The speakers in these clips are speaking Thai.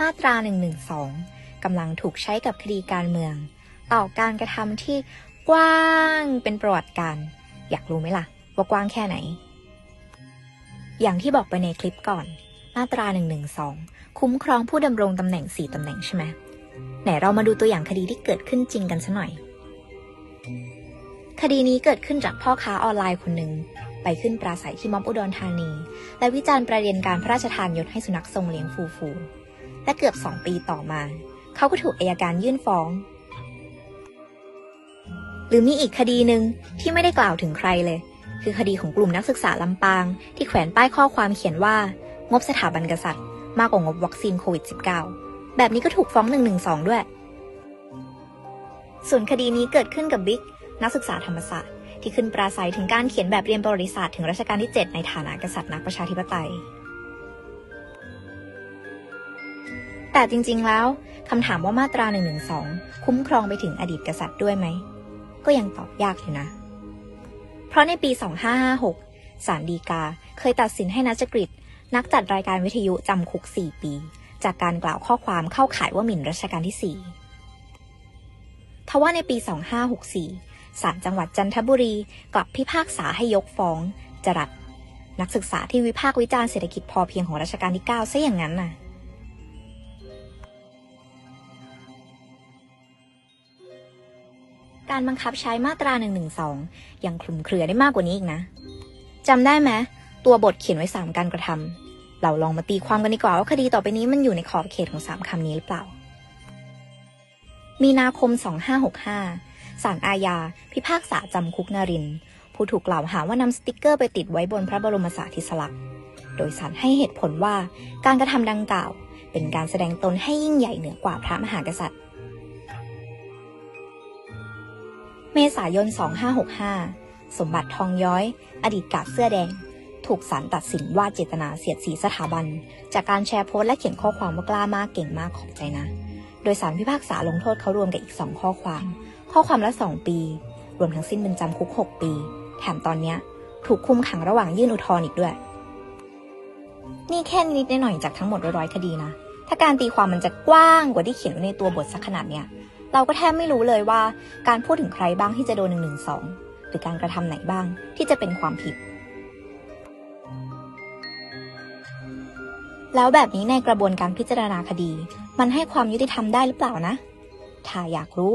มาตรา 112 กำลังถูกใช้กับคดีการเมือง ต่อการกระทำที่กว้างเป็นประวัติการ อยากรู้ไหมล่ะ ว่ากว้างแค่ไหน อย่างที่บอกไปในคลิปก่อน มาตรา 112 คุ้มครองผู้ดำรงตำแหน่ง 4ตำแหน่งใช่ไหมไหนเรามาดูตัวอย่างคดีที่เกิดขึ้นจริงกันซะหน่อย คดีนี้เกิดขึ้นจากพ่อค้าออนไลน์คนหนึ่งไปขึ้นปราศัยที่ม็อบอุดรธานี และวิจารณ์ประเด็นการพระราชทานยศให้สุนัขทรงเลี้ยงฟูฟู และเกือบสองปีต่อมา เขาก็ถูกอายการยื่นฟ้อง หรือมีอีกคดีหนึ่งที่ไม่ได้กล่าวถึงใครเลย คือคดีของกลุ่มนักศึกษาลำปาง ที่แขวนป้ายข้อความเขียนว่า งบสถาบันกษัตริย์ มากกว่างบวัคซีนโควิด -19 แบบนี้ก็ถูกฟ้อง112 ด้วย ส่วนคดีนี้เกิดขึ้นกับบิ๊กนักศึกษาธรรมศาสตร์ที่ขึ้นปราศัยถึงการเขียนแบบเรียนประวัติศาสตร์ถึงรัชกาลที่ 7 ในฐานะกษัตริย์นักประชาธิปไตย แต่จริงๆแล้วคำถามว่ามาตรา 112 คุ้มครองไปถึงอดีตกษัตริย์ด้วยไหม ก็ยังตอบยากอยู่นะ เพราะในปี 2556ศาลฎีกาเคยตัดสินให้นัจกฤษนักจัดรายการวิทยุจำคุก 4 ปี จากการกล่าวข้อความเข้าข่ายว่าหมิ่นรัชกาลที่ 4 ทว่าในปี 2564ศาลจังหวัดจันทบุรีกลับพิพากษาให้ยกฟ้อง จรัสนักศึกษาที่วิพากษ์วิจารณ์เศรษฐกิจพอเพียงของรัชกาลที่ 9 ซะอย่างนั้นน่ะ การบังคับใช้มาตรา 112 ยังคลุมเครือได้มากกว่านี้อีกนะจำได้ไหมตัวบทเขียนไว้ 3 การกระทำเราลองมาตีความกันดีกว่าว่าคดีต่อไปนี้มันอยู่ในขอบเขตของ 3 คำนี้หรือเปล่า มีนาคม 2565 ศาลอาญา พิพากษาจำคุกนริน ผู้ถูกกล่าวหาว่านำสติกเกอร์ไปติดไว้บนพระบรมสารีริสลักษณ์โดยศาลให้เหตุผลว่าการกระทำดังกล่าว เป็นการแสดงตนให้ยิ่งใหญ่เหนือกว่าพระมหากษัตริย์ เมษายน 2565 สมบัติทองย้อย อดีตกาดเสื้อแดง ถูกศาลตัดสินว่าเจตนาเสียดสีสถาบัน จากการแชร์โพสต์และเขียนข้อความว่ากล้ามากเก่งมากขอบใจนะ โดยสารพิพากษาลงโทษเขารวมกับอีก 2 ข้อความ ข้อความละ 2 ปี รวมทั้งสิ้นเป็นจำคุก 6 ปี แถมตอนนี้ถูกคุมขังระหว่างยื่นอุทธรณ์อีกด้วย นี่แค่นิดหน่อยจากทั้งหมดร้อยคดีนะ ถ้าการตีความมันจะกว้างกว่าที่เขียนไว้ในตัวบทสักขนาดเนี้ย เราก็แทบไม่รู้เลยว่าการพูดถึงใครบ้างที่จะโดนหนึ่งหนึ่งสองหรือการกระทำไหนบ้างที่จะเป็นความผิด แล้วแบบนี้ในกระบวนการพิจารณาคดี มันให้ความยุติธรรมได้หรือเปล่านะ ถ้าอยากรู้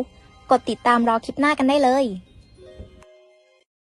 กดติดตามรอคลิปหน้ากันได้เลย